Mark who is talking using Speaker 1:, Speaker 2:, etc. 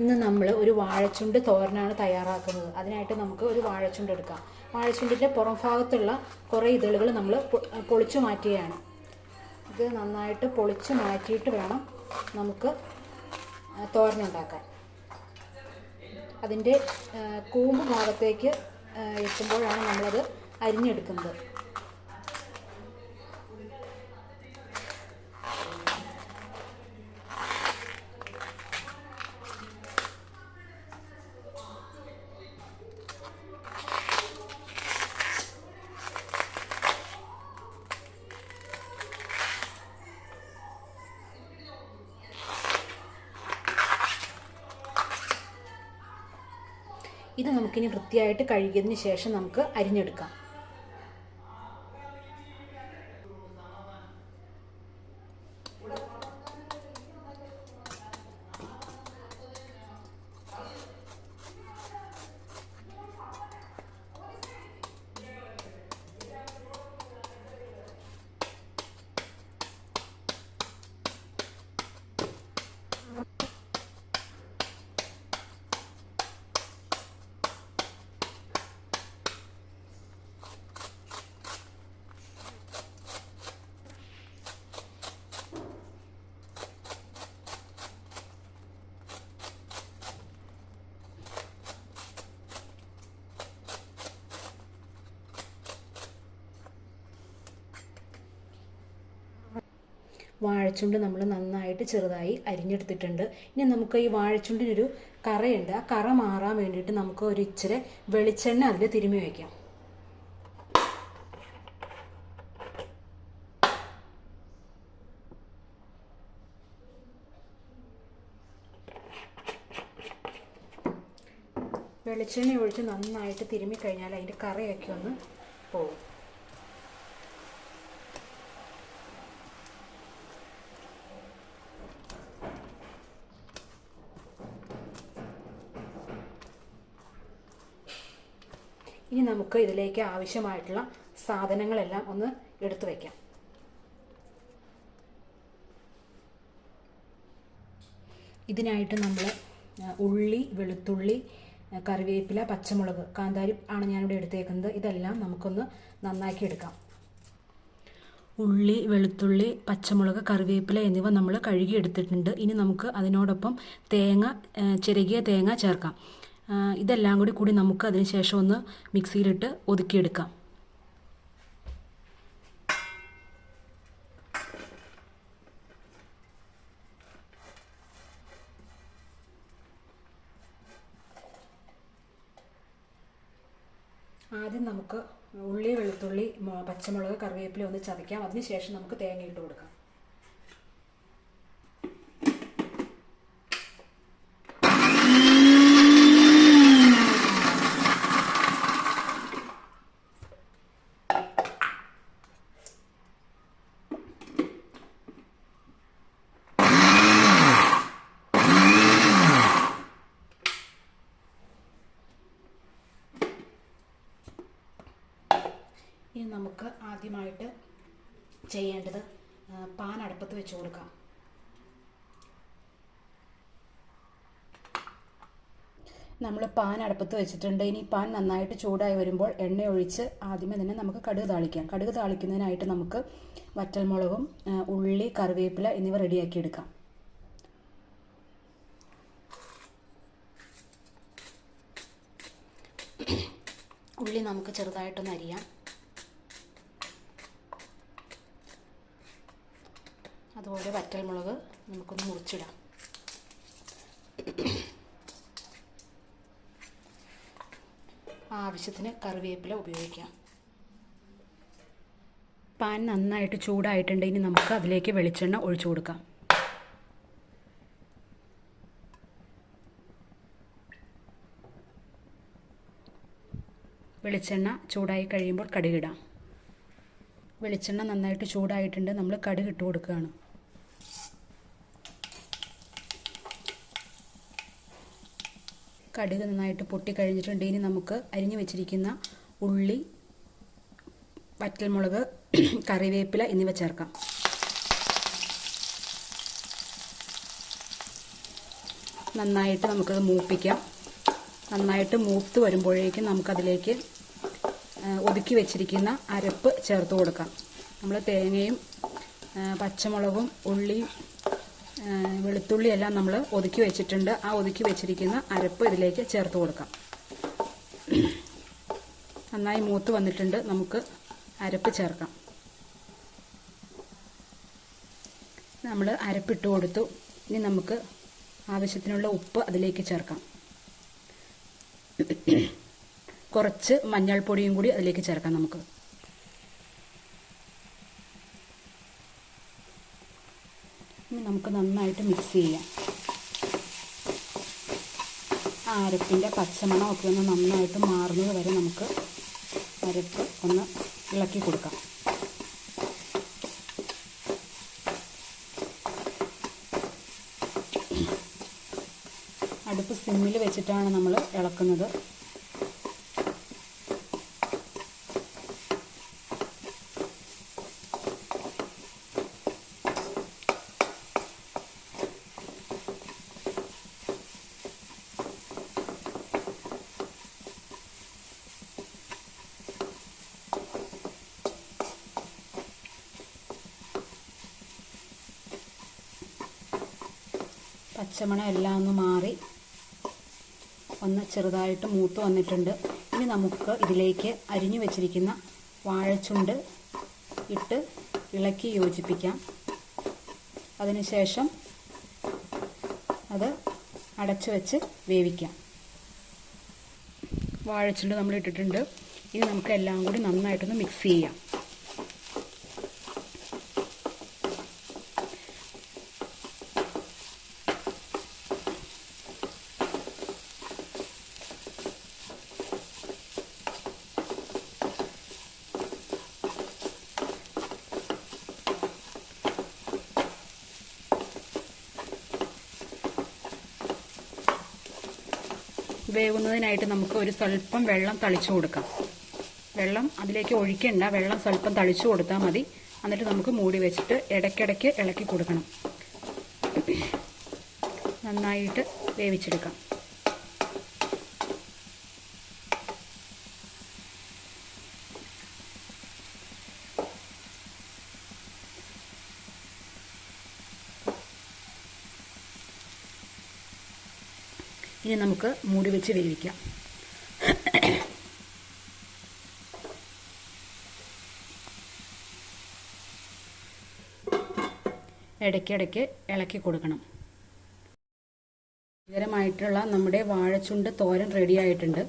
Speaker 1: ഇന്ന് നമ്മൾ ഒരു വാഴച്ചുണ്ട് തോരനാണ് തയ്യാറാക്കുന്നത്. അതിനായിട്ട് നമുക്ക് ഒരു വാഴച്ചുണ്ട് എടുക്കാം. വാഴച്ചുണ്ടിന്റെ പുറം ഭാഗത്തുള്ള കുറേ ഇതളുകൾ നമ്മൾ പൊളിച്ചു മാറ്റുകയാണ്. ഇത് നന്നായിട്ട് പൊളിച്ച് മാറ്റിയിട്ട് വേണം നമുക്ക് തോരനുണ്ടാക്കാൻ. അതിന്റെ കൂമ്പ് ഭാഗത്തേക്ക് എത്തുമ്പോഴാണ് നമ്മളത് അരിഞ്ഞെടുക്കുന്നത്. ഇത് നമുക്കിനി വൃത്തിയായിട്ട് കഴുകിയതിന് ശേഷം നമുക്ക് അരിഞ്ഞെടുക്കാം. വാഴച്ചുണ്ട് നമ്മൾ നന്നായിട്ട് ചെറുതായി അരിഞ്ഞെടുത്തിട്ടുണ്ട്. ഇനി നമുക്ക് ഈ വാഴച്ചുണ്ടിനൊരു കറയുണ്ട്. ആ കറ മാറാൻ വേണ്ടിയിട്ട് നമുക്ക് ഒരു ഇച്ചിരി വെളിച്ചെണ്ണ അതിൽ തിരുമ്മി വയ്ക്കാം വെളിച്ചെണ്ണ ഒഴിച്ച് നന്നായിട്ട് തിരുമ്മി കഴിഞ്ഞാൽ അതിന്റെ കറയൊക്കെ ഒന്ന് പോകും ഇനി നമുക്ക് ഇതിലേക്ക് ആവശ്യമായിട്ടുള്ള സാധനങ്ങളെല്ലാം ഒന്ന് എടുത്തു വയ്ക്കാം ഇതിനായിട്ട് നമ്മൾ ഉള്ളി വെളുത്തുള്ളി കറിവേപ്പില പച്ചമുളക് കാന്താരി ആണ് ഞാനിവിടെ എടുത്തേക്കുന്നത്. ഇതെല്ലാം നമുക്കൊന്ന് നന്നാക്കി എടുക്കാം. ഉള്ളി വെളുത്തുള്ളി പച്ചമുളക് കറിവേപ്പില എന്നിവ നമ്മൾ കഴുകി എടുത്തിട്ടുണ്ട് ഇനി നമുക്ക് അതിനോടൊപ്പം തേങ്ങ ചിരകിയ തേങ്ങ ചേർക്കാം. ഇതെല്ലാം കൂടി കൂടി നമുക്ക് അതിന് ശേഷം ഒന്ന് മിക്സിയിലിട്ട് ഒതുക്കിയെടുക്കാം. ആദ്യം നമുക്ക് ഉള്ളി വെളുത്തുള്ളി പച്ചമുളക് കറിവേപ്പില ഒന്ന് ചതയ്ക്കാം. അതിനുശേഷം നമുക്ക് തേങ്ങ ഇട്ട് കൊടുക്കാം ഇനി നമുക്ക് ആദ്യമായിട്ട് ചെയ്യേണ്ടത് പാൻ അടുപ്പത്ത് വെച്ച് കൊടുക്കാം. നമ്മൾ പാൻ അടുപ്പത്ത് വെച്ചിട്ടുണ്ട്. ഇനി പാൻ നന്നായിട്ട് ചൂടായി വരുമ്പോൾ എണ്ണ ഒഴിച്ച് ആദ്യമേ തന്നെ നമുക്ക് കടുക് താളിക്കാം. കടുക് താളിക്കുന്നതിനായിട്ട് നമുക്ക് വറ്റൽമുളകും ഉള്ളി കറിവേപ്പില എന്നിവ റെഡിയാക്കി എടുക്കാം. ഉള്ളി നമുക്ക് ചെറുതായിട്ടൊന്ന് അരിയാം. അതുപോലെ വറ്റൽമുളക് നമുക്കൊന്ന് മുറിച്ചിടാം. ആവശ്യത്തിന് കറിവേപ്പില ഉപയോഗിക്കാം. പാൻ നന്നായിട്ട് ചൂടായിട്ടുണ്ട്. ഇനി നമുക്ക് അതിലേക്ക് വെളിച്ചെണ്ണ ഒഴിച്ചു കൊടുക്കാം. വെളിച്ചെണ്ണ ചൂടായി കഴിയുമ്പോൾ കടുകിടാം വെളിച്ചെണ്ണ നന്നായിട്ട് ചൂടായിട്ടുണ്ട്. നമ്മൾ കടുക് ഇട്ട് കൊടുക്കുകയാണ്. കടുക് നന്നായിട്ട് പൊട്ടിക്കഴിഞ്ഞിട്ടുണ്ട്. ഇനി നമുക്ക് അരിഞ്ഞു വെച്ചിരിക്കുന്ന ഉള്ളി വറ്റൽമുളക് കറിവേപ്പില എന്നിവ ചേർക്കാം. നന്നായിട്ട് നമുക്കത് മൂപ്പിക്കാം. നന്നായിട്ട് മൂത്ത് വരുമ്പോഴേക്കും നമുക്കതിലേക്ക് ഒതുക്കി വെച്ചിരിക്കുന്ന അരപ്പ് ചേർത്ത് കൊടുക്കാം. നമ്മൾ തേങ്ങയും പച്ചമുളകും ഉള്ളിയും ആ, വെളുത്തുള്ളി എല്ലാം നമ്മൾ ഒതുക്കി വെച്ചിട്ടുണ്ട്. ആ ഒതുക്കി വെച്ചിരിക്കുന്ന അരപ്പ് ഇതിലേക്ക് ചേർത്ത് കൊടുക്കാം. നന്നായി മൂത്ത് വന്നിട്ടുണ്ട്. നമുക്ക് അരപ്പ് ചേർക്കാം. നമ്മൾ അരപ്പിട്ട് കൊടുത്തു. ഇനി നമുക്ക് ആവശ്യത്തിനുള്ള ഉപ്പ് അതിലേക്ക് ചേർക്കാം. കുറച്ച് മഞ്ഞൾപ്പൊടിയും കൂടി അതിലേക്ക് ചേർക്കാം നമുക്ക്. ഇനി നമുക്ക് നന്നായിട്ട് മിക്സ് ചെയ്യാം. അരപ്പിന്റെ പച്ചമണമൊക്കെ ഒന്ന് നന്നായിട്ട് മാറുന്നത് വരെ നമുക്ക് അരപ്പ് ഒന്ന് ഇളക്കി കൊടുക്കാം. അടുപ്പ് സിമ്മിൽ വെച്ചിട്ടാണ് നമ്മൾ ഇളക്കുന്നത്. പച്ചമണം എല്ലാം ഒന്ന് മാറി. ഒന്ന് ചെറുതായിട്ട് മൂത്ത് വന്നിട്ടുണ്ട്. ഇനി നമുക്ക് ഇതിലേക്ക് അരിഞ്ഞു വെച്ചിരിക്കുന്ന വാഴച്ചുണ്ട് ഇട്ട് ഇളക്കി യോജിപ്പിക്കാം. അതിനുശേഷം അത് അടച്ചു വെച്ച് വേവിക്കാം. വാഴച്ചുണ്ട് നമ്മൾ ഇട്ടിട്ടുണ്ട്. ഇനി നമുക്ക് എല്ലാം കൂടി നന്നായിട്ടൊന്ന് മിക്സ് ചെയ്യാം. വേവുന്നതിനായിട്ട് നമുക്ക് ഒരു സ്വല്പം വെള്ളം തളിച്ചു കൊടുക്കാം. വെള്ളം അതിലേക്ക് ഒഴിക്കണ്ട. വെള്ളം സ്വല്പം തളിച്ചു കൊടുത്താൽ മതി. എന്നിട്ട് നമുക്ക് മൂടി വെച്ചിട്ട് ഇടയ്ക്കിടയ്ക്ക് ഇളക്കി കൊടുക്കണം. നന്നായിട്ട് വേവിച്ചെടുക്കാം. ഇനി നമുക്ക് മൂടി വെച്ച് വേവിക്കാം. ഇടയ്ക്കിടയ്ക്ക് ഇളക്കി കൊടുക്കണം. രുചികരമായിട്ടുള്ള നമ്മുടെ വാഴച്ചുണ്ട് തോരൻ റെഡി ആയിട്ടുണ്ട്.